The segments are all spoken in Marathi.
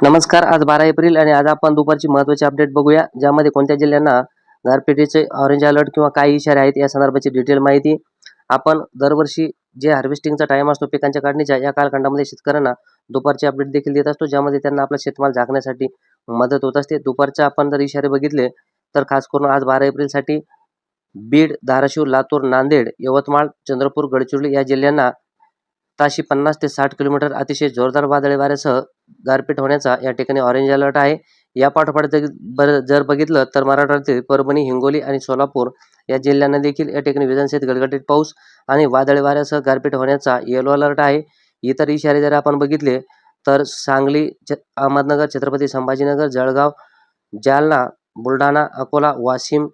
नमस्कार आज बारा एप्रिल आणि आज आपण दुपारची महत्त्वाची अपडेट बघूया ज्यामध्ये कोणत्या जिल्ह्यांना गारपिटीचे ऑरेंज अलर्ट किंवा काही इशारे आहेत या संदर्भाची डिटेल माहिती आपण दरवर्षी जे हार्वेस्टिंगचा टाइम असतो पिकांच्या काढणीच्या या कालखंडामध्ये शेतकऱ्यांना दुपारची अपडेट देखील देत असतो ज्यामध्ये त्यांना आपला शेतमाल झाकण्यासाठी मदत होत असते. दुपारच्या आपण जर इशारे बघितले तर खास करून आज बारा एप्रिलसाठी बीड धाराशिव लातूर नांदेड यवतमाळ चंद्रपूर गडचिरोली या जिल्ह्यांना ताशी पन्नास ते साठ किलोमीटर अतिशय जोरदार वादळी वाऱ्यासह गारपीट होण्याचा या ठिकाणी ऑरेंज अलर्ट आहे. या पाठोपाठ जर बर जर बघितलं तर मराठवाड्यातील परभणी हिंगोली आणि सोलापूर या जिल्ह्यांना देखील या ठिकाणी विधानसभेत गडगडीत पाऊस आणि वादळी वाऱ्यासह गारपीट होण्याचा येलो अलर्ट आहे. इतर इशारे जर आपण बघितले तर सांगली अहमदनगर छत्रपती संभाजीनगर जळगाव जालना बुलढाणा अकोला वाशिम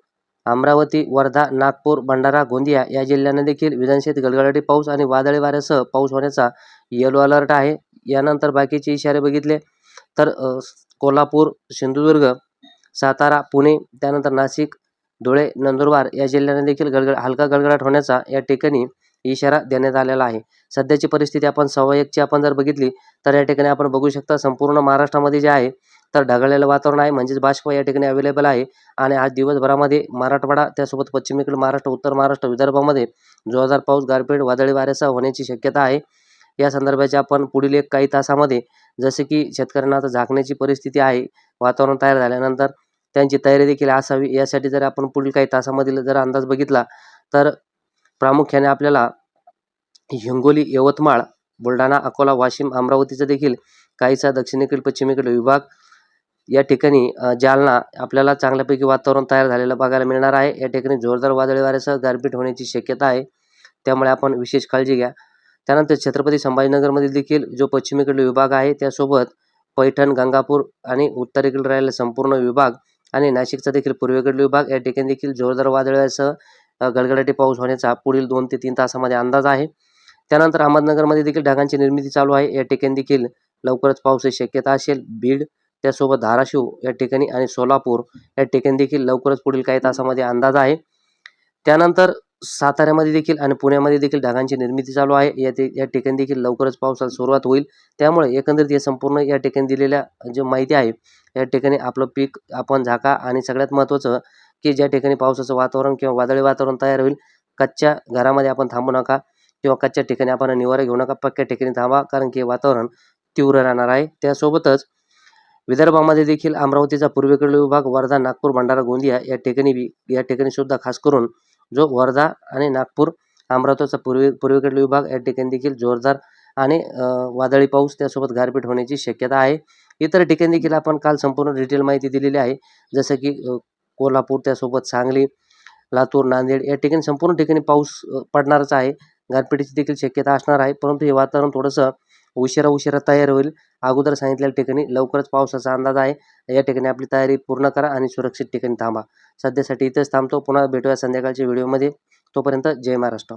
अमरावती वर्धा नागपूर भंडारा गोंदिया या जिल्ह्यांना देखील विधानसभेत गडगडाटी पाऊस आणि वादळी वाऱ्यासह पाऊस होण्याचा येलो अलर्ट आहे. यानंतर बाकीचे इशारे बघितले तर कोल्हापूर सिंधुदुर्ग सातारा पुणे त्यानंतर नाशिक धुळे नंदुरबार या जिल्ह्यांना देखील गडगड हलका गडगडाट होण्याचा या ठिकाणी इशारा देण्यात आलेला आहे. सध्याची परिस्थिती आपण सव्वा एकची आपण जर बघितली तर या ठिकाणी आपण बघू शकता संपूर्ण महाराष्ट्रामध्ये जे आहे तर ढगाळलेलं वातावरण आहे. म्हणजेच बाष्प या ठिकाणी अवेलेबल आहे. आणि आज दिवसभरामध्ये मराठवाडा त्यासोबत पश्चिमेकडील महाराष्ट्र उत्तर महाराष्ट्र विदर्भामध्ये जोरदार पाऊस गारपीट वादळी वाऱ्यासह होण्याची शक्यता आहे. या संदर्भाचे आपण पुढील एक काही तासामध्ये जसे की शेतकऱ्यांना आता झाकण्याची परिस्थिती आहे वातावरण तयार झाल्यानंतर त्यांची तयारी देखील असावी यासाठी जर आपण पुढील काही तासामधील जर अंदाज बघितला तर प्रामुख्याने आपल्याला हिंगोली यवतमाळ बुलढाणा अकोला वाशिम अमरावतीचा देखील काहीसा दक्षिणेकडील पश्चिमेकडील विभाग या ठिकाणी अ, जालना आपल्याला चांगल्यापैकी वातावरण तयार झालेलं बघायला मिळणार आहे. या ठिकाणी जोरदार वादळी वाऱ्यासह गारपीट होण्याची शक्यता आहे. त्यामुळे आपण विशेष काळजी घ्या. त्यानंतर छत्रपती संभाजीनगरमधील देखील जो पश्चिमेकडील विभाग आहे त्यासोबत पैठण गंगापूर आणि उत्तरेकडील राहिलेला संपूर्ण विभाग आणि नाशिकचा देखील पूर्वेकडील विभाग या ठिकाणी देखील जोरदार वादळासह गडगडाटी पाऊस होण्याचा पुढील दोन ते तीन तासामध्ये अंदाज आहे. त्यानंतर अहमदनगरमध्ये देखील ढगांची निर्मिती चालू आहे. या ठिकाणी देखील लवकरच पावसाची शक्यता असेल. बीड त्यासोबत धाराशिव या ठिकाणी आणि सोलापूर या ठिकाणी देखील लवकरच पुढील काही तासामध्ये अंदाज आहे. त्यानंतर साताऱ्यामध्ये देखील आणि पुण्यामध्ये देखील ढगांची निर्मिती चालू आहे. या ते या ठिकाणी देखील लवकरच पावसाला सुरुवात होईल. त्यामुळे एकंदरीत हे संपूर्ण या ठिकाणी दिलेल्या जे माहिती आहे या ठिकाणी आपलं पीक आपण झाका आणि सगळ्यात महत्त्वाचं की ज्या ठिकाणी पावसाचं वातावरण किंवा वादळी वातावरण तयार होईल कच्च्या घरामध्ये आपण थांबू नका किंवा कच्च्या ठिकाणी आपण निवारा घेऊ नका. पक्क्या ठिकाणी थांबा कारण की वातावरण तीव्र राहणार आहे. त्यासोबतच विदर्भामध्ये देखील अमरावतीचा पूर्वेकडील विभाग वर्धा नागपूर भंडारा गोंदिया या ठिकाणी बी या ठिकाणी सुद्धा खास करून जो वर्धा आणि नागपूर अमरावतीचा पूर्वे पूर्वेकडील विभाग या ठिकाणी देखील जोरदार आणि वादळी पाऊस त्यासोबत गारपीट होण्याची शक्यता आहे. इतर ठिकाणी देखील आपण काल संपूर्ण डिटेल माहिती दिलेली आहे. जसं की कोल्हापूर त्यासोबत सांगली लातूर नांदेड या ठिकाणी संपूर्ण ठिकाणी पाऊस पडणारच आहे. गारपिटीची देखील शक्यता असणार आहे. परंतु हे वातावरण थोडंसं उशिरा उशिरा तयार होईल. अगोदर सांगितलेल्या ठिकाणी लवकरच पावसाचा अंदाज आहे. या ठिकाणी आपली तयारी पूर्ण करा आणि सुरक्षित ठिकाणी थांबा. सध्यासाठी इथेच थांबतो. पुन्हा भेटूया संध्याकाळच्या व्हिडिओमध्ये तोपर्यंत जय महाराष्ट्र.